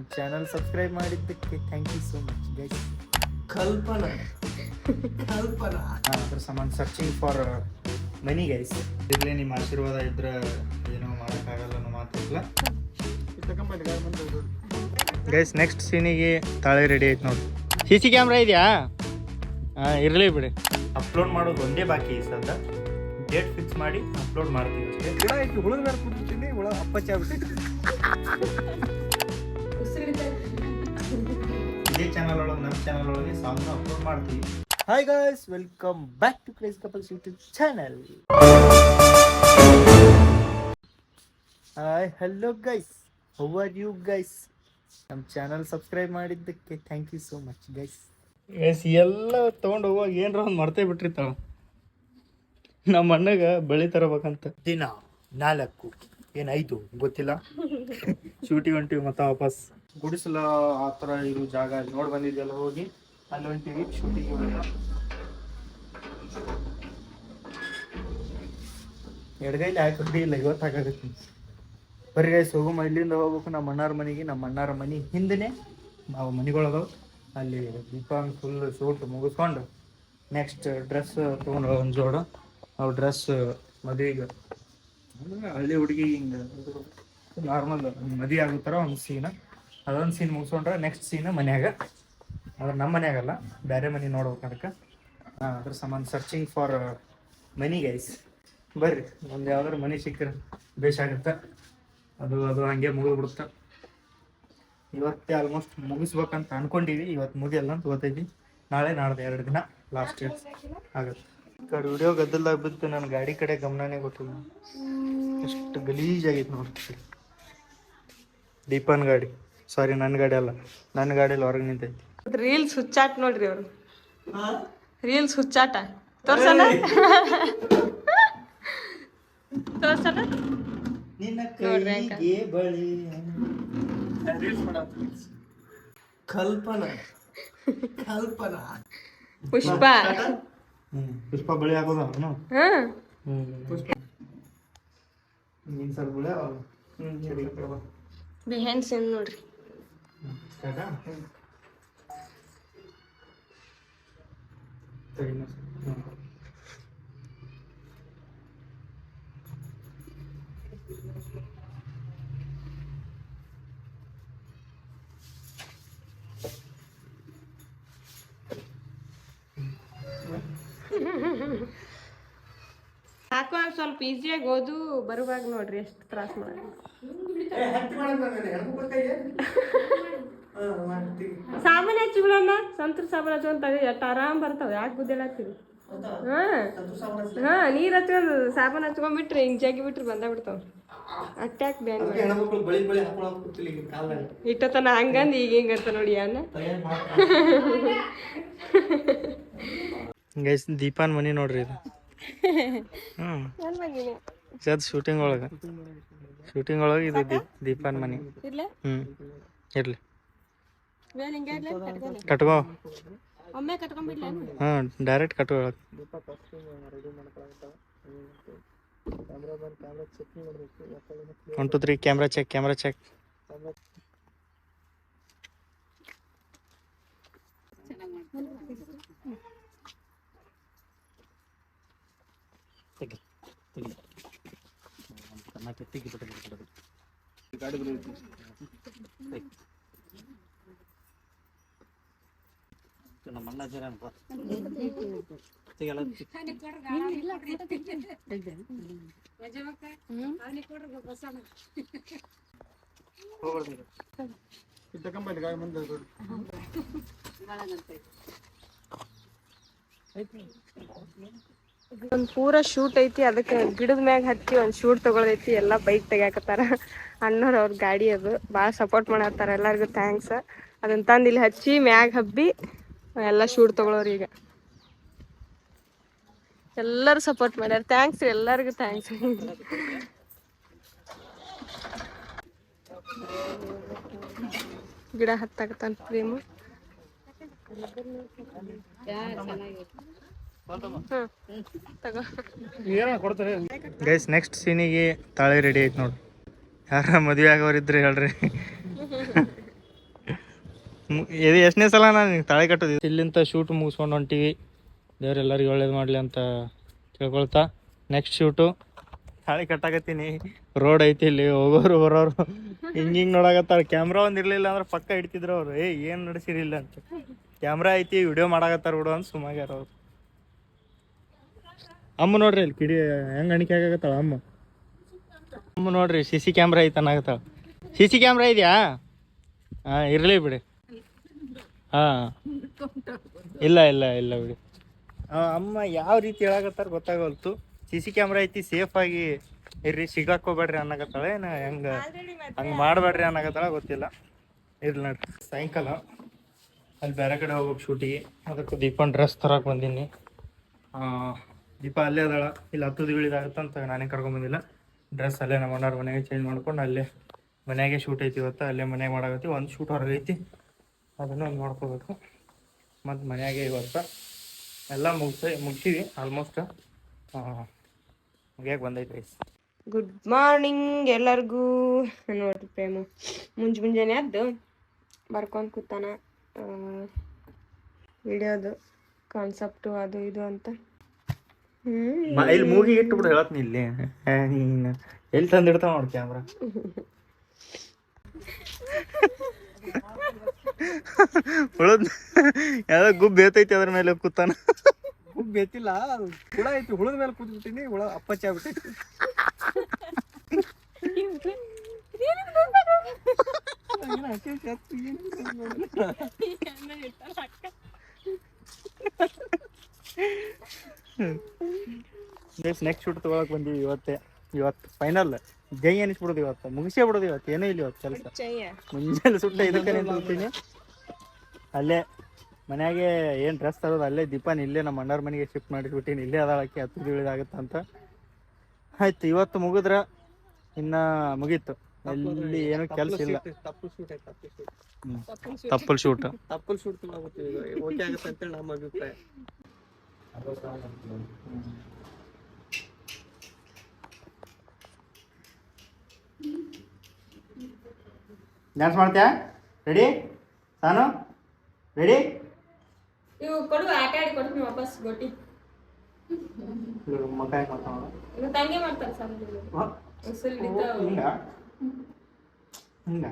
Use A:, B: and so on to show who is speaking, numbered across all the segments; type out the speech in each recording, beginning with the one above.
A: ನಮ್ಮ channel subscribe ಮಾಡಿದ್ದಕ್ಕೆ thank you so much guys
B: Kalpana. Kalpana.
A: ಅದ್ರ ಸಮಾನ ಸರ್ಚಿಂಗ್ ಫಾರ್ ಮನಿ ಗೈಸ್ ಇರಲಿ ನಿಮ್ಮ ಆಶೀರ್ವಾದ ಇದ್ರೆ ಏನೋ ಮಾಡೋಕ್ಕಾಗಲ್ಲ ಅನ್ನೋ ಮಾತಿಲ್ಲ. ಗೈಸ್ ನೆಕ್ಸ್ಟ್ ಸೀನಿಗೆ ತಾಳೆ ರೆಡಿ ಆಯ್ತು ನೋಡಿ. ಸಿ ಸಿ ಕ್ಯಾಮ್ರಾ ಇದೆಯಾ? ಹಾಂ ಇರಲಿ ಬಿಡಿ. ಅಪ್ಲೋಡ್ ಮಾಡೋದು ಒಂದೇ ಬಾಕಿ ಈ ಸದ್ದ ಡೇಟ್ ಫಿಕ್ಸ್ ಮಾಡಿ ಅಪ್ಲೋಡ್ ಮಾಡ್ತೀವಿ ಅಷ್ಟೇ.
B: ಗಿಡ ಐತಿ ಹುಳದ ಮೇಲೆ ಹುಳ ಅಪ್ಪಚ್ಚ ಆಗ್ಬಿಟ್ಟು
A: ಇದೇ ಚಾನಲ್ ಒಳಗೆ ನಮ್ಮ ಚಾನಲ್ ಒಳಗೆ ಸಾಂಗ್ ಅಪ್ಲೋಡ್ ಮಾಡ್ತೀವಿ. Hi guys welcome back to craze couples YouTube channel hi hello guys how are you guys ನಮ್ಮ ಚಾನಲ್ ಸಬ್ಸ್ಕ್ರೈಬ್ ಮಾಡಿದ್ದಕ್ಕೆ thank you so much guys guys ಎಲ್ಲ ತೊಗೊಂಡು ಹೋಗುವಾಗ ಏನರ ಒಂದು ಮರ್ತೇ ಬಿಟ್ಟಿರ್ತಾವ. ನಮ್ಮ ಅಣ್ಣಗ ಬೆಳಿ ತರಬೇಕಂತ. ದಿನ ನಾಲ್ಕು ಏನು ಐದು ಗೊತ್ತಿಲ್ಲ. ಶೂಟಿ ಹೊಂಟಿವಿ ಮತ್ತೆ ವಾಪಸ್. ಗುಡಿಸಲ ಆ ಥರ ಇರೋ ಜಾಗ ಅಲ್ಲಿ ನೋಡಿ ಬಂದಿದ್ದೆಲ್ಲ ಹೋಗಿ ಅಲ್ಲಿ ಹೊಂಟಿವಿ ಶೂಟಿಂಗ್ ಎಡಗೈಲಿ ಹಾಕಿ ಇಲ್ಲ, ಇವತ್ತು ಹಾಕಾಗತ್ತೆ ಬರೀ ಗೈಸ್ ಹೋಗುಮ ಇಲ್ಲಿಂದ ಹೋಗ್ಬೇಕು, ನಮ್ಮ ಅಣ್ಣಾರ ಮನೆಗೆ, ನಮ್ಮ ಅಣ್ಣಾರ ಮನೆ ಹಿಂದೆ ನಾವು ಮನೆಗಳದಾವ ಅಲ್ಲಿ ದೀಪ ಫುಲ್ ಸೂಟ್ ಮುಗಿಸ್ಕೊಂಡು ನೆಕ್ಸ್ಟ್ ಡ್ರೆಸ್ ತೊಗೊಂಡು ಒಂದು ಜೋಡ. ಅವು ಡ್ರೆಸ್ ಮದುವೆಗೆ ಹಳ್ಳಿ ಹುಡುಗಿ ಹಿಂಗೆ ನಾರ್ಮಲ್ ಮದುವೆ ಆಗೋ ಥರ ಒಂದು ಸೀನ್ ಅದೊಂದು ಸೀನ್ ಮುಗಿಸ್ಕೊಂಡ್ರೆ ನೆಕ್ಸ್ಟ್ ಸೀನ್ ಮನ್ಯಾಗ. ಅದ್ರ ನಮ್ಮ ಮನೆಯಾಗಲ್ಲ ಬೇರೆ ಮನೆ ನೋಡ್ಬೇಕು ಅದಕ್ಕೆ. ಅದ್ರ ಸಂಬಂಧ ಸರ್ಚಿಂಗ್ ಫಾರ್ ಮನಿ ಗೈಸ್ ಬರ್ರಿ, ಒಂದು ಯಾವ್ದಾರು ಮನೆ ಸಿಕ್ಕರೆ ಬೇಸಾಗುತ್ತೆ ಅದು ಅದು ಹಂಗೆ ಮುಗಿದ್ಬಿಡುತ್ತೆ ಇವತ್ತೇ ಆಲ್ಮೋಸ್ಟ್ ಮುಗಿಸ್ಬೇಕಂತ ಅನ್ಕೊಂಡಿವಿ ಇವತ್ತು ಮುಗಿಯಲ್ಲ ಅಂತ ಗೊತ್ತೈತಿ. ನಾಳೆ, ನಾಡ್ದು ಎರಡು ದಿನ ಲಾಸ್ಟ್ ಆಗುತ್ತೆ. ಈ ಕಡೆ ವಿಡಿಯೋ ಗದ್ದಲ್ದಾಗ ಬಿದ್ದು ನನ್ನ ಗಾಡಿ ಕಡೆ ಗಮನನೇ ಗೊತ್ತಿಲ್ಲ. ಎಷ್ಟು ಗಲೀಜಾಗಿತ್ತು ನೋಡ್ತೀವಿ ದೀಪನ್ ಗಾಡಿ. ಸಾರಿ ನನ್ನ ಗಾಡಿ ಅಲ್ಲ. ನನ್ನ ಗಾಡಿಯಲ್ಲಿ ಹೊರಗೆ ನಿಂತೈತಿ.
C: ರೀಲ್ಸ್ ಹುಚ್ಚಾಟ ನೋಡ್ರಿ ಅವ್ರು. ರೀಲ್ಸ್ ಹುಚ್ಚಾಟ. ತೋರ್ಸನ ತೋರ್ಸನ
A: ನಿನ್ನ
C: ನೋಡ್ರಿ
B: ಕಲ್ಪನಾ. ಕಲ್ಪನಾ.
C: ಪುಷ್ಪ.
A: ಹ್ಮ್. ಪುಷ್ಪ ಬಳಿ ಹಾಕೋದು
C: ಬಿಹೈಂಡ್ ಸೀನ್ ನೋಡ್ರಿ.
A: ಸ್ಟಾರ್ಟಾ ಸ್ವಲ್ಪ
C: ಈಸಿಯಾಗಿ ಓದು ಬರುವಾಗ ನೋಡ್ರಿ ಎಷ್ಟು ತ್ರಾಸ ಮಾಡಿ ಸಾಬೂನ್ ಹಚ್ಚಿ ಬಿಡಣ್ಣ ಸಂತ್ರ ಸಾಬೂನ್ ಹಚ್ಕೊಂತ ಎಷ್ಟು ಆರಾಮ್ ಬರ್ತಾವೆ ಯಾಕೆ ಗುದ್ದೇಳಾಗ್ತೀವಿ ಹಾ. ಹಾ ನೀರ್ ಹಚ್ಕೊಂಡು ಸಾಬನ್ ಹಚ್ಕೊಂಡ್ಬಿಟ್ರಿ ಹಿಂಗ್ ಜಗ್ಗಿ ಬಿಟ್ರಿ ಬಂದ ಬಿಡ್ತಾವ ಅಟ್ಯಾಕ್ ಬ್ಯಾನ್ ಇಟ್ಟತನ ಹಂಗಂದ್ ಈಗ ಹಿಂಗ ಅಂತ ನೋಡಿ ಅನ್ನ
A: ಗೈಸ್ ದೀಪಾನ್ ಮನಿ ನೋಡ್ರಿ ಇದು. ಹ್ಮ್. ಜದ್ ಶೂಟಿಂಗ್ ಒಳಗ. ಶೂಟಿಂಗ್ ಒಳಗೆ ಇದು ದೀಪ್ ದೀಪಾನ್ ಮನಿ.
C: ಇರ್ಲ?
A: ಹ್ಮ್. ಇರ್ಲಿ. ಕಟ್ಕೋ
C: ಒಮ್ಮೆ ಕಟ್ಕೊಂಡ್ಬಿಡ್ಲ
A: ಹ್ಮ್ direct ಕಟ್ಕೋ one two three camera check camera check
C: ಒಂದ್ ಪೂರ ಶೂಟ್ ಐತಿ, ಅದಕ್ಕೆ ಗಿಡದ ಮ್ಯಾಗ ಹತ್ತಿ ಒಂದ್ ಶೂಟ್ ತಗೊಳೈತಿ ಎಲ್ಲಾ ಬೈಕ್ ತೆಗ್ಯಾಕತ್ತಾರ. ಅಣ್ಣವ್ರ ಅವ್ರ ಗಾಡಿ ಅದು. ಬಾಳ ಸಪೋರ್ಟ್ ಮಾಡತ್ತಾರ ಎಲ್ಲಾರ್ಗು ಥ್ಯಾಂಕ್ಸ್ ಅದನ್ ತಂದ್ ಇಲ್ಲಿ ಹಚ್ಚಿ ಮ್ಯಾಗ ಹಬ್ಬಿ. ಎಲ್ಲಾ ಶೂಟ್ ತಗೊಳ್ಳೋರು ಈಗ. ಎಲ್ಲರೂ ಸಪೋರ್ಟ್ ಮಾಡ್ಯಾರ. ಥ್ಯಾಂಕ್ಸ್ ರೀ ಎಲ್ಲರಿಗೂ ಥ್ಯಾಂಕ್ಸ್ ಗಿಡ ಹತ್ತಾಕತ್ತಾನ ಪ್ರೇಮು
A: ಗೈಸ್ ನೆಕ್ಸ್ಟ್ ಸೀನಿಗೆ ತಾಳೆ ರೆಡಿ ಐತೆ ನೋಡಿ. ಯಾರ ಮದುವೆ ಆಗೋರಿದ್ರೆ ಹೇಳ್ರಿ. ಇದು ಎಷ್ಟನೇ ಸಲ ನಾನು ತಾಳೆ ಕಟ್ಟೋದು? ಇಲ್ಲಿಂದ ಶೂಟ್ ಮುಗಿಸ್ಕೊಂಡು ಹೊಂಟಿವಿ. ದೇವ್ರೆಲ್ಲರಿಗೂ ಒಳ್ಳೇದು ಮಾಡಲಿ ಅಂತ ಕೇಳ್ಕೊಳ್ತಾ. ನೆಕ್ಸ್ಟ್ ಶೂಟು ತಾಳಿ ಕಟ್ಟಾಕತ್ತೀನಿ. ರೋಡ್ ಐತಿ ಇಲ್ಲಿ ಹೋಗೋರು ಬರೋರು. ಹಿಂಗೆ ಹಿಂಗೆ ನೋಡಾಕತ್ತಾರ. ಕ್ಯಾಮ್ರಾ ಒಂದು ಇರಲಿಲ್ಲ ಅಂದ್ರೆ ಪಕ್ಕ ಇಡ್ತಿದ್ರು ಅವ್ರು. ಏ ಏನು ನಡೆಸಿರಿಲ್ಲ ಅಂತ. ಕ್ಯಾಮ್ರಾ ಐತಿ ವಿಡಿಯೋ ಮಾಡಾಕತ್ತಾರ ಬಿಡು ಅಂತ ಸುಮಾರು ಅವರು. ಅಮ್ಮ ನೋಡ್ರಿ ಇಲ್ಲಿ ಕಿಡಿ ಹೆಂಗೆ ಅಣಿಕೆ ಆಗಾಕತ್ತಾಳ ಅಮ್ಮ? ಅಮ್ಮ ನೋಡ್ರಿ ಸಿ ಸಿ ಕ್ಯಾಮ್ರಾ ಐತೆ ಅನ್ನಾಗತ್ತಾಳ ಸಿ ಸಿ ಕ್ಯಾಮ್ರಾ ಇದೆಯಾ? ಹಾಂ ಇರಲಿ ಬಿಡಿ. ಹಾಂ. ಇಲ್ಲ ಇಲ್ಲ ಇಲ್ಲ ಬಿಡಿ. ಅಮ್ಮ ಯಾವ ರೀತಿ ಹೇಳಾಕತ್ತಾರ ಗೊತ್ತಾಗಲ್ತು ಸಿ ಸಿ ಕ್ಯಾಮ್ರಾ ಐತಿ ಸೇಫ್ ಆಗಿ ಇರ್ರಿ ಸಿಗಾಕೋಬೇಡ್ರಿ ಅನ್ನಕತ್ತಾಳೆ ಏನ ಹೆಂಗ? ಹಂಗ ಮಾಡಬೇಡ್ರಿ ಅನ್ನಕತ್ತಾಳ ಗೊತ್ತಿಲ್ಲ. ಇರ್ಲಿ ನೋಡ್ರಿ ಸಾಯಂಕಾಲ. ಅಲ್ಲಿ ಬೇರೆ ಕಡೆ ಹೋಗ್ಬೇಕು ಶೂಟಿಗೆ ಅದಕ್ಕೆ ದೀಪನ್ ಡ್ರೆಸ್ ತರಕ್ ಬಂದೀನಿ. ಆ, ದೀಪ ಅಲ್ಲೇ ಅದಾಳ. ಇಲ್ಲಿ ಹತ್ತು ದಿಗಳಿದಾಗತ್ತಂತ ನಾನೇ ಕರ್ಕೊಂಬಂದಿಲ್ಲ ಡ್ರೆಸ್ ಅಲ್ಲೇ ನಮ್ಮ ಮನೆಗೆ ಚೇಂಜ್ ಮಾಡ್ಕೊಂಡು ಅಲ್ಲೇ ಮನೆಗೆ ಶೂಟ್ ಐತಿ ಇವತ್ತು ಅಲ್ಲೇ ಮನೆಗೆ ಮಾಡಾಕತ್ತಿ ಒಂದು ಶೂಟ್ ಹೊರಗೈತಿ. ಐತಿ ಅದನ್ನು ಒಂದು ಮಾಡ್ಕೋಬೇಕು. ಮತ್ತು ಮನೆಯಾಗೆ ಇವತ್ತು ಎಲ್ಲ ಮುಗಿಸಿ ಮುಗಿಸಿವಿ ಆಲ್ಮೋಸ್ಟ್ ಮುಗಿಯಾಗ ಬಂದೈತೆ ರೈಸ್
C: ಗುಡ್ ಮಾರ್ನಿಂಗ್ ಎಲ್ಲರಿಗೂ. ನೋಡ್ರಿ ಪ್ರೇಮು ಮುಂಜ್ ಮುಂಜಾನೆ ಎದ್ದು ಬರ್ಕೊಂಡು ಕೂತಾನ. ವಿಡಿಯೋದು ಕಾನ್ಸೆಪ್ಟು ಅದು ಇದು ಅಂತ. ಹ್ಞೂ
A: ಇಲ್ಲಿ ಮೂಗಿ ಇಟ್ಬಿಡು ಹೇಳತ್ನಿ ಇಲ್ಲಿ. ಎಲ್ಲಿ ತಂದಿಡ್ತಾವ ನೋಡಿ ಕ್ಯಾಮ್ರಾ ಉಳದ್ ಯಾವ್ದೋ ಗುಬ್ ಬೇತೈತಿ ಅದ್ರ ಮೇಲೆ ಕೂತಾನ.
B: ಗುಬ್ ಬೇತಿಲ್ಲ ಹುಳ ಐತಿ ಹುಳದ ಮೇಲೆ ಕೂತ್ಬಿಟ್ಟಿನಿ ಹುಳ ಅಪ್ಪಚ್ಚ ಆಗ್ಬಿಟ್ಟೈತಿ
A: ನೆಕ್ಸ್ಟ್ ಶೂಟ್ ತಗೊಳಕ್ ಬಂದೀವಿ ಇವತ್ತೇ. ಇವತ್ತು ಫೈನಲ್ ಜೈ ಅನಿಸ್ಬಿಡೋದು ಇವತ್ತು. ಮುಗಿಸೇ ಬಿಡೋದು ಇವತ್ತು. ಏನೂ ಇಲ್ಲ ಇವತ್ತು ಕೆಲಸ. ಮುಂಜಾನೆ ಸುಟ್ಟ ಇದಕ್ಕೆ ನಿಂತೀನಿ ಅಲ್ಲೇ ಮನ್ಯಾಗೆ ಏನು ಡ್ರೆಸ್ ತರೋದು ಅಲ್ಲೇ ದೀಪಾನ ಇಲ್ಲೇ ನಮ್ಮ ಅಣ್ಣರ ಮನೆಗೆ ಶಿಫ್ಟ್ ಮಾಡಿಸ್ಬಿಟ್ಟಿನಿ. ಇಲ್ಲೇ ಅದಾಳಕ್ಕೆ ಹತ್ತು ಇಳಿದಾಗತ್ತ ಅಂತ. ಆಯ್ತು ಇವತ್ತು ಮುಗಿದ್ರ ಇನ್ನ ಮುಗೀತು. ಇಲ್ಲಿ ಏನು ಕೆಲಸ ಇಲ್ಲ.
B: ತಪ್ಪಲ್ ಶೂಟ್. ತಪ್ಪಲ್ ಶೂಟ್ ಓಕೆ ಆಗುತ್ತೆ ಅಂತೇಳಿ ನಮ್ಮ ಅಭಿಪ್ರಾಯ.
A: ಡ್ಯಾನ್ಸ್ ಮಾಡ್ತೀಯಾ? ರೆಡಿ ಸಾನು? ರೆಡಿ
C: ಇವು ಕೊಡು ಆಟ ಆಡಿ ಕೊಡ್ತೀನಿ ವಾಪಸ್ ಗೊಟ್ಟಿ
A: ಮಕ್ಕ ಮಾಡ್ತಾವ
C: ಇನ್ನು ತಂಗೆ ಮಾಡ್ತಾರೆ ಸರ್ ಉಸಿರು ಹಿಡಿತಾವ
A: ಹಿಂಗ? ಹಿಂಗ?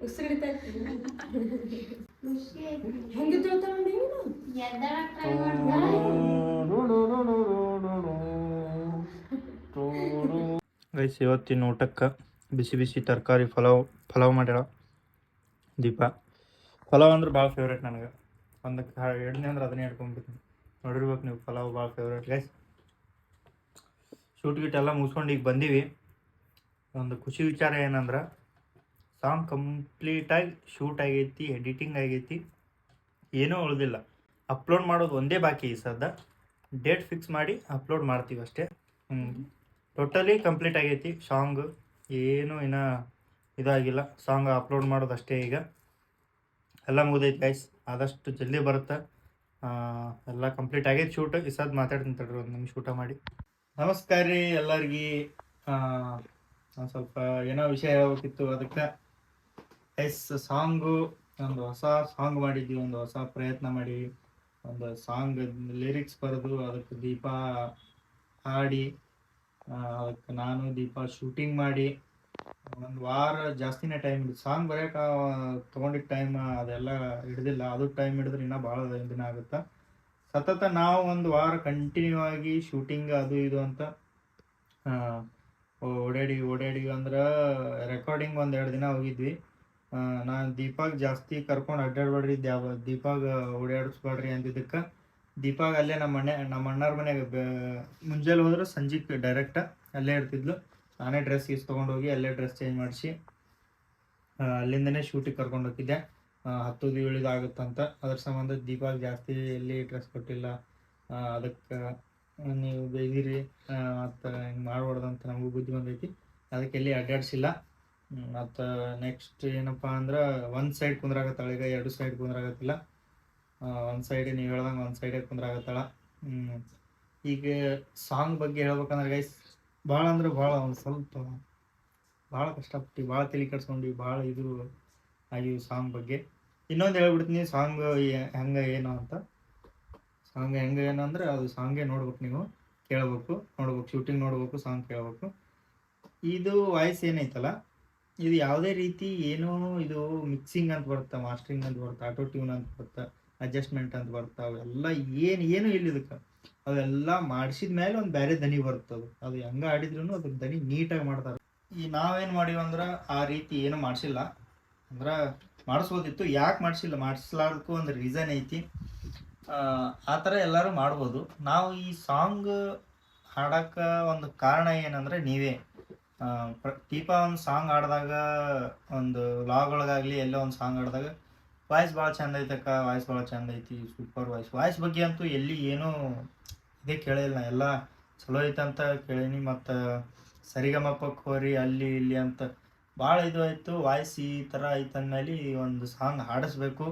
C: ಉಸಿರು ಹಿಡಿತಾ ಹೆಂಗಿದ್ರು ನೋಡಿ
A: ಗೈಸ್ ಇವತ್ತಿನ ಊಟಕ್ಕೆ ಬಿಸಿ ಬಿಸಿ ತರಕಾರಿ ಪಲಾವ್ ಪಲಾವ್ ಮಾಡ್ಯಾಳ ದೀಪ. ಪಲಾವ್ ಅಂದ್ರೆ ಭಾಳ ಫೇವ್ರೇಟ್ ನನಗೆ. ಒಂದಕ್ಕೆ ಎರಡನೇ ಅಂದ್ರೆ ಅದನ್ನೇ ಹಿಡ್ಕೊಂಡ್ಬಿಡ್ತೀನಿ ನೋಡಿರ್ಬೇಕು ನೀವು, ಪಲಾವ್ ಭಾಳ ಫೇವ್ರೇಟ್ ಗೈಸ್ ಶೂಟ್ ಗೀಟ್ ಎಲ್ಲ ಮುಗಿಸ್ಕೊಂಡು ಈಗ ಬಂದೀವಿ. ಒಂದು ಖುಷಿ ವಿಚಾರ ಏನಂದ್ರೆ ಸಾಂಗ್ ಕಂಪ್ಲೀಟಾಗಿ ಶೂಟ್ ಆಗೈತಿ ಎಡಿಟಿಂಗ್ ಆಗೈತಿ, ಏನೂ ಉಳಿದಿಲ್ಲ. ಅಪ್ಲೋಡ್ ಮಾಡೋದು ಒಂದೇ ಬಾಕಿ ಈ ಸದ್ದ ಡೇಟ್ ಫಿಕ್ಸ್ ಮಾಡಿ ಅಪ್ಲೋಡ್ ಮಾಡ್ತೀವಿ ಅಷ್ಟೇ. ಟೋಟಲಿ ಕಂಪ್ಲೀಟ್ ಆಗೈತಿ ಸಾಂಗ್ ಏನು ಇನ್ನು ಇದಾಗಿಲ್ಲ. ಸಾಂಗ್ ಅಪ್ಲೋಡ್ ಮಾಡೋದು ಅಷ್ಟೇ ಈಗ. ಎಲ್ಲ ಮುಗಿದೈತೆ ಗೈಸ್ ಆದಷ್ಟು ಜಲ್ದಿ ಬರುತ್ತೆ. ಎಲ್ಲ ಕಂಪ್ಲೀಟ್ ಆಗೈತೆ ಶೂಟ್ ಈ ಸದ್ ಮಾತಾಡ್ತೀನಿ ತಡ್ರಿ, ಒಂದು ನಿಮಿಷ ಊಟ ಮಾಡಿ. ನಮಸ್ಕಾರ ರೀ ಎಲ್ಲರಿಗೆ. ಒಂದು ಸ್ವಲ್ಪ ಏನೋ ವಿಷಯ ಹೇಳ್ಬೇಕಿತ್ತು ಅದಕ್ಕೆ. ಎಸ್ ಸಾಂಗು ಒಂದು ಹೊಸ ಸಾಂಗ್ ಮಾಡಿದ್ವಿ, ಒಂದು ಹೊಸ ಪ್ರಯತ್ನ ಮಾಡಿ. ಒಂದು ಸಾಂಗ್ ಲಿರಿಕ್ಸ್ ಬರೆದು ಅದಕ್ಕೆ ದೀಪ ಹಾಡಿ. ಅದಕ್ಕೆ ನಾನು ದೀಪ ಶೂಟಿಂಗ್ ಮಾಡಿ ಒಂದು ವಾರ ಜಾಸ್ತಿನೇ ಟೈಮ್ ಹಿಡಿದು ಸಾಂಗ್ ಬರೆಯಕ್ಕೆ ತೊಗೊಂಡಿದ್ದ ಟೈಮ್ ಅದೆಲ್ಲ ಹಿಡ್ದಿಲ್ಲ. ಅದು ಟೈಮ್ ಹಿಡಿದ್ರೆ ಇನ್ನೂ ಭಾಳ ದಿನ ಆಗುತ್ತೆ? ಸತತ ನಾವು ಒಂದು ವಾರ ಕಂಟಿನ್ಯೂ ಆಗಿ ಶೂಟಿಂಗ್ ಅದು ಇದು ಅಂತ ಓಡಾಡಿ ಓಡಾಡಿ ಅಂದ್ರೆ ರೆಕಾರ್ಡಿಂಗ್ ಒಂದು ಎರಡು ದಿನ ಹೋಗಿದ್ವಿ. ನಾನು ದೀಪಾಗ ಜಾಸ್ತಿ ಕರ್ಕೊಂಡು ಅಡ್ಡಾಡ್ಬೇಡ್ರಿ ದ್ಯಾವ ದೀಪಾಗ ಓಡಾಡಿಸ್ಬೇಡ್ರಿ ಅಂದಿದ್ದಕ್ಕೆ. ದೀಪಾಗ ಅಲ್ಲೇ ನಮ್ಮ ಮನೆ ನಮ್ಮ ಅಣ್ಣಾರ ಮನೆಗೆ ಮುಂಜಾನೆ ಹೋದ್ರೆ ಸಂಜೆಗೆ ಡೈರೆಕ್ಟ ಅಲ್ಲೇ ಇರ್ತಿದ್ಲು. ನಾನೇ ಡ್ರೆಸ್ ಗೀಸ್ ತೊಗೊಂಡೋಗಿ ಅಲ್ಲೇ ಡ್ರೆಸ್ ಚೇಂಜ್ ಮಾಡಿಸಿ ಅಲ್ಲಿಂದನೇ ಶೂಟಿಗೆ ಕರ್ಕೊಂಡು ಹೋಗಿದ್ದೆ. ಹತ್ತು ಏಳಿದ ಆಗುತ್ತಂತ. ಅದ್ರ ಸಂಬಂಧ ದೀಪಾಗ ಜಾಸ್ತಿ ಎಲ್ಲಿ ಡ್ರೆಸ್ ಕೊಟ್ಟಿಲ್ಲ. ಅದಕ್ಕೆ, ನೀವು ಬೈದಿರಿ ಮತ್ತು ಹಿಂಗೆ ಮಾಡ್ಬಾರ್ದು ಅಂತ ನಮಗೂ ಬುದ್ಧಿ ಬಂದೈತಿ. ಅದಕ್ಕೆ ಎಲ್ಲಿ ಅಡ್ಡಾಡ್ಸಿಲ್ಲ ಮತ್ತು ನೆಕ್ಸ್ಟ್ ಏನಪ್ಪ ಅಂದ್ರೆ ಒಂದು ಸೈಡ್ ಕುಂದ್ರಾಗತ್ತಾಳೆ ಈಗ ಎರಡು ಸೈಡ್ ಕುಂದ್ರಾಗತ್ತಿಲ್ಲ. ಒಂದು ಸೈಡ್ ನೀವು ಹೇಳ್ದಂಗೆ ಒಂದು ಸೈಡೇ ಕುಂದ್ರಾಗತ್ತಾಳ ಹ್ಮ್. ಈಗ ಸಾಂಗ್ ಬಗ್ಗೆ ಹೇಳ್ಬೇಕಂದ್ರೆ ಗೈಸ್ ಭಾಳ ಅಂದ್ರೆ ಭಾಳ ಒಂದು ಸ್ವಲ್ಪ ಭಾಳ ಕಷ್ಟಪಟ್ಟು ಭಾಳ ತಲೆ ಕೆಡ್ಸ್ಕೊಂಡ್ವಿ, ಭಾಳ ಇದು ಆಗಿವಿ ಸಾಂಗ್ ಬಗ್ಗೆ. ಇನ್ನೊಂದು ಹೇಳ್ಬಿಡ್ತೀನಿ ಸಾಂಗ್ ಹೆಂಗೆ ಏನು ಅಂತ. ಸಾಂಗ್ ಹೆಂಗೆ ಏನು ಅಂದ್ರೆ ಅದು ಸಾಂಗೇ ನೋಡ್ಬೇಕು ನೀವು, ಕೇಳ್ಬೇಕು, ನೋಡ್ಬೇಕು ಶೂಟಿಂಗ್ ನೋಡ್ಬೇಕು ಸಾಂಗ್ ಕೇಳ್ಬೇಕು. ಇದು ವಾಯ್ಸ್ ಏನೈತಲ್ಲ, ಇದು ಯಾವುದೇ ರೀತಿ ಏನೋ ಇದು ಮಿಕ್ಸಿಂಗ್ ಅಂತ ಬರುತ್ತೆ ಮಾಸ್ಟ್ರಿಂಗ್ ಅಂತ ಬರುತ್ತೆ ಆಟೋ ಟ್ಯೂನ್ ಅಂತ ಬರುತ್ತೆ. ಅಡ್ಜಸ್ಟ್ಮೆಂಟ್ ಅಂತ ಬರ್ತಾವೆ ಎಲ್ಲ ಏನು ಏನು ಇಲ್ಲ ಇದಕ್ಕೆ. ಅವೆಲ್ಲ ಮಾಡಿಸಿದ ಮೇಲೆ ಒಂದು ಬೇರೆ ದನಿ ಬರುತ್ತೆ ಅದು. ಹೆಂಗೆ ಆಡಿದ್ರು ಅದ್ರ ದನಿ ನೀಟಾಗಿ ಮಾಡ್ತಾರೆ. ಈ ನಾವೇನು ಮಾಡೀವಿ ಅಂದ್ರೆ ಆ ರೀತಿ ಏನು ಮಾಡಿಸಿಲ್ಲ. ಅಂದ್ರೆ ಮಾಡಿಸ್ಬೋದಿತ್ತು. ಯಾಕೆ ಮಾಡಿಸಿಲ್ಲ? ಮಾಡಿಸ್ಲಾರ್ದಕ್ಕೂ ಒಂದು ರೀಸನ್ ಐತಿ. ಆ, ಥರ ಎಲ್ಲರೂ ಮಾಡ್ಬೋದು. ನಾವು ಈ ಸಾಂಗ್ ಹಾಡಕ್ಕೆ ಒಂದು ಕಾರಣ ಏನಂದ್ರೆ ನೀವೇ. ಪ್ರ- ಒಂದು ಸಾಂಗ್ ಹಾಡಿದಾಗ ಒಂದು ಲಾಗ್ ಒಳಗಾಗಲಿ ಎಲ್ಲೋ ಒಂದು ಸಾಂಗ್ ಆಡಿದಾಗ ವಾಯ್ಸ್ ಭಾಳ ಚಂದ ಐತಕ್ಕ ವಾಯ್ಸ್ ಭಾಳ ಚಂದ ಐತಿ ಸೂಪರ್ ವಾಯ್ಸ್ ವಾಯ್ಸ್ ಬಗ್ಗೆ ಅಂತೂ ಎಲ್ಲಿ ಏನೂ ಇದೇ ಕೇಳಿಲ್ಲ ಎಲ್ಲ ಚಲೋ ಐತಂತ ಕೇಳೀನಿ ಮತ್ತು ಸರಿಗಮಪಕ್ಕೆ ಹೋರಿ, ಅಲ್ಲಿ ಇಲ್ಲಿ ಅಂತ ಭಾಳ ಇದು ಆಯಿತು. ವಾಯ್ಸ್ ಈ ಥರ ಐತೆ ಅಂದಮೇಲೆ ಒಂದು ಸಾಂಗ್ ಹಾಡಿಸ್ಬೇಕು.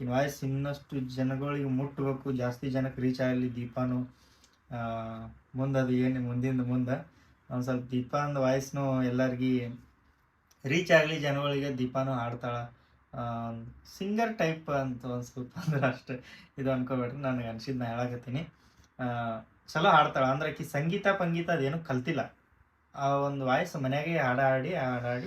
A: ಇನ್ನು ವಾಯ್ಸ್ ಇನ್ನಷ್ಟು ಜನಗಳಿಗೆ ಮುಟ್ಟಬೇಕು ಜಾಸ್ತಿ ಜನಕ್ಕೆ ರೀಚ್ ಆಗಲಿ ದೀಪಾನು. ಮುಂದೆ ಅದು ಏನು ಮುಂದಿಂದ ಮುಂದೆ ಒಂದು ಸ್ವಲ್ಪ ದೀಪಾಂದ ವಾಯ್ಸ್ನು ಎಲ್ಲರಿಗೆ ರೀಚ್ ಆಗಲಿ ಜನಗಳಿಗೆ ದೀಪಾನು ಹಾಡ್ತಾಳೆ. ಸಿಂಗರ್ ಟೈಪ್ ಅಂತ ಒಂದು ಸ್ವಲ್ಪ ಅಂದ್ರೆ ಅಷ್ಟೇ. ಇದು ಅನ್ಕೋಬೇಡ್ರಿ ನನಗೆ ನಾ ಹೇಳಕತ್ತೀನಿ. ಚಲೋ ಹಾಡ್ತಾಳೆ. ಅಂದ್ರೆ ಆಕಿ ಸಂಗೀತ ಪಂಗೀತ ಅದೇನು ಕಲ್ತಿಲ್ಲ. ಆ ಒಂದು ವಾಯ್ಸ್ ಮನೆಗೆ ಹಾಡಾಡಿ ಹಾಡಾಡಿ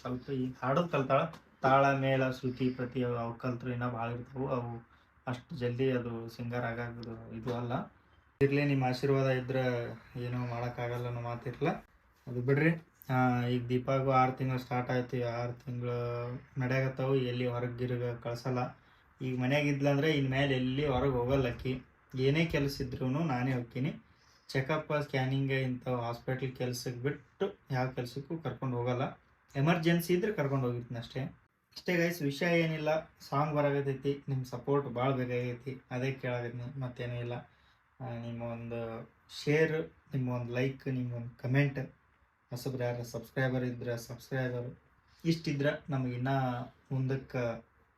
A: ಸ್ವಲ್ಪ ಈಗ ಹಾಡೋದು ಕಲ್ತಾಳ. ತಾಳ, ಮೇಳ, ಶ್ರುತಿ, ಪ್ರತಿ ಅವು ಕಲ್ತರು ಇನ್ನೂ ಭಾಳ ಇರ್ತವು. ಅವು ಅಷ್ಟು ಜಲ್ದಿ ಅದು ಸಿಂಗರ್ ಆಗೋದು ಇದು ಅಲ್ಲ. ಇರಲಿ, ನಿಮ್ಮ ಆಶೀರ್ವಾದ ಇದ್ರೆ ಏನೋ ಮಾಡೋಕ್ಕಾಗಲ್ಲ ಅನ್ನೋ ಮಾತಿರಲ್ಲ ಅದು ಬಿಡ್ರಿ. ಈಗ ದೀಪಾಗು ಆರು ತಿಂಗಳು ಸ್ಟಾರ್ಟ್ ಆಯ್ತು. ಆರು ತಿಂಗಳು ನಡೆಯಾಗತ್ತವು ಎಲ್ಲಿ ಹೊರಗೆ ಗಿರ್ಗ ಕಳಿಸಲ್ಲ. ಈಗ ಮನೆಯಾಗಿದ್ಲಂದ್ರೆ ಇನ್ಮೇಲೆ ಎಲ್ಲಿ ಹೊರಗೆ ಹೋಗಲ್ಲ ಅಕ್ಕಿ. ಏನೇ ಕೆಲಸ ಇದ್ರೂ ನಾನೇ ಹೋಗ್ತೀನಿ. ಚೆಕಪ್ ಸ್ಕ್ಯಾನಿಂಗ್ ಇಂಥ ಹಾಸ್ಪಿಟ್ಲ್ ಕೆಲಸಕ್ಕೆ ಬಿಟ್ಟು ಯಾವ ಕೆಲಸಕ್ಕೂ ಕರ್ಕೊಂಡು ಹೋಗಲ್ಲ. ಎಮರ್ಜೆನ್ಸಿ ಇದ್ರೆ ಕರ್ಕೊಂಡು ಹೋಗಿರ್ತೀನಿ ಅಷ್ಟೇ. ಅಷ್ಟೇ ಗೈಸ್ ವಿಷಯ ಏನಿಲ್ಲ. ಸಾಂಗ್ ಬರಾಗತೈತಿ ನಿಮ್ಮ ಸಪೋರ್ಟ್ ಭಾಳ ಬೇಕಾಗೈತಿ. ಅದೇ ಕೇಳಾಗತ್ತೀನಿ ಮತ್ತೇನೂ ಇಲ್ಲ. ಆ, ನಿಮ್ಮ ಒಂದು ಶೇರ್ ನಿಮ್ಮ ಒಂದು ಲೈಕ್ ನಿಮ್ಮ ಒಂದು ಕಮೆಂಟ್ ಹೊಸಬ್ರು ಯಾರು ಸಬ್ಸ್ಕ್ರೈಬರ್ ಇದ್ರೆ ಸಬ್ಸ್ಕ್ರೈಬರ್ ಇಷ್ಟಿದ್ರೆ ನಮಗೆ ಇನ್ನೂ ಮುಂದಕ್ಕೆ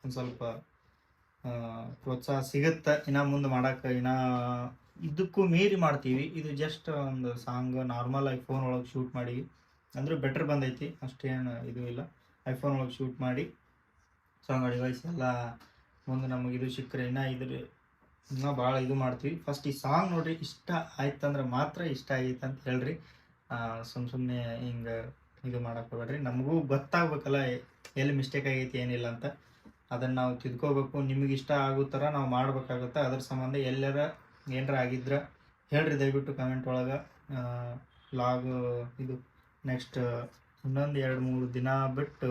A: ಒಂದು ಸ್ವಲ್ಪ ಪ್ರೋತ್ಸಾಹ ಸಿಗುತ್ತೆ. ಇನ್ನೂ ಮುಂದೆ ಮಾಡೋಕೆ ಇನ್ನೂ ಇದಕ್ಕೂ ಮೀರಿ ಮಾಡ್ತೀವಿ. ಇದು ಜಸ್ಟ್ ಒಂದು ಸಾಂಗ್ ನಾರ್ಮಲ್ ಐಫೋನ್ ಒಳಗೆ ಶೂಟ್ ಮಾಡಿ, ಅಂದ್ರೆ ಬೆಟ್ರ್ ಬಂದೈತಿ. ಅಷ್ಟೇನು ಇದು ಇಲ್ಲ. ಐಫೋನ್ ಒಳಗೆ ಶೂಟ್ ಮಾಡಿ ಸಾಂಗ್ ಡಿವೈಸ್ ಎಲ್ಲ ಮುಂದೆ ನಮಗೆ ಇದು ಸಿಕ್ಕರೆ ಇನ್ನೂ ಇದ್ರ ಇನ್ನೂ ಭಾಳ ಇದು ಮಾಡ್ತೀವಿ. ಫಸ್ಟ್ ಈ ಸಾಂಗ್ ನೋಡ್ರಿ ಇಷ್ಟ ಆಯ್ತಂದ್ರೆ ಮಾತ್ರ ಇಷ್ಟ ಆಗೈತೆ ಅಂತ ಹೇಳ್ರಿ. ಸುಮ್ಮ ಸುಮ್ಮನೆ ಹಿಂಗೆ ಇದು ಮಾಡಕ್ಕೆ ಹೋಗ್ಬೇಡ್ರಿ. ನಮಗೂ ಗೊತ್ತಾಗ್ಬೇಕಲ್ಲ ಎಲ್ಲಿ ಮಿಸ್ಟೇಕ್ ಆಗೈತಿ, ಏನಿಲ್ಲ ಅಂತ. ಅದನ್ನು ನಾವು ತಿದ್ಕೋಬೇಕು. ನಿಮಗೆ ಇಷ್ಟ ಆಗೋ ಥರ ನಾವು ಮಾಡ್ಬೇಕಾಗುತ್ತೆ. ಅದ್ರ ಸಂಬಂಧ ಎಲ್ಲರ ಏನರ ಆಗಿದ್ರೆ ಹೇಳ್ರಿ. ದಯವಿಟ್ಟು ಕಮೆಂಟ್ ಒಳಗೆ. ಲಾಗ್ ಇದು ನೆಕ್ಸ್ಟ್ ಇನ್ನೊಂದು ಎರಡು ಮೂರು ದಿನ ಬಿಟ್ಟು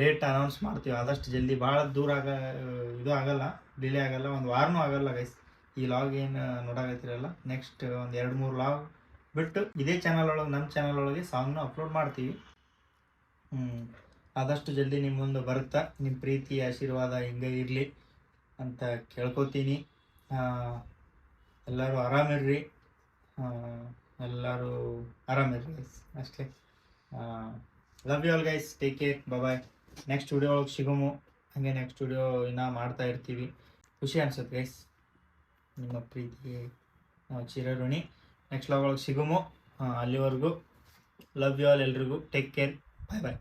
A: ಡೇಟ್ ಅನೌನ್ಸ್ ಮಾಡ್ತೀವಿ. ಆದಷ್ಟು ಜಲ್ದಿ. ಭಾಳ ದೂರ ಆಗ, ಇದು ಆಗಲ್ಲ ಡಿಲೇ ಆಗಲ್ಲ. ಒಂದು ವಾರನೂ ಆಗಲ್ಲ ಗೈಸ್ ಈ ಲಾಗ್ ಏನು ನೋಡಾಗತ್ತಿರಲ್ಲ ನೆಕ್ಸ್ಟ್ ಒಂದು ಎರಡು ಮೂರು ಲಾಗ್ ಬಿಟ್ಟು ಇದೇ ಚಾನಲ್ ಒಳಗೆ ನಮ್ಮ ಚಾನಲ್ ಒಳಗೆ ಸಾಂಗ್ನ ಅಪ್ಲೋಡ್ ಮಾಡ್ತೀವಿ. ಆದಷ್ಟು ಜಲ್ದಿ ನಿಮ್ಮ ಮುಂದೆ ಬರುತ್ತಾ? ನಿಮ್ಮ ಪ್ರೀತಿ, ಆಶೀರ್ವಾದ ಹಿಂಗೆ ಇರಲಿ ಅಂತ ಕೇಳ್ಕೊತೀನಿ. ಎಲ್ಲರೂ ಆರಾಮಿರ್ರಿ ಎಲ್ಲರೂ ಆರಾಮಿರ್ರಿ. ಅಷ್ಟೇ. Love you all guys take care bye next video ಒಳಗೆ ಸಿಗೋಮು. ಹಾಗೆ ನೆಕ್ಸ್ಟ್ ವಿಡಿಯೋ ಇನ್ನೂ ಮಾಡ್ತಾ ಇರ್ತೀವಿ. ಖುಷಿ ಅನ್ಸುತ್ತೆ ಗೈಸ್ ನಿಮ್ಮ ಪ್ರೀತಿ ಚಿರಋಣಿ. ನೆಕ್ಸ್ಟ್ ಲಾಗ್ ಒಳಗೆ ಸಿಗುಮು. ಅಲ್ಲಿವರೆಗೂ. ಲವ್ ಯು ಆಲ್ ಎಲ್ರಿಗೂ. Take care bye bye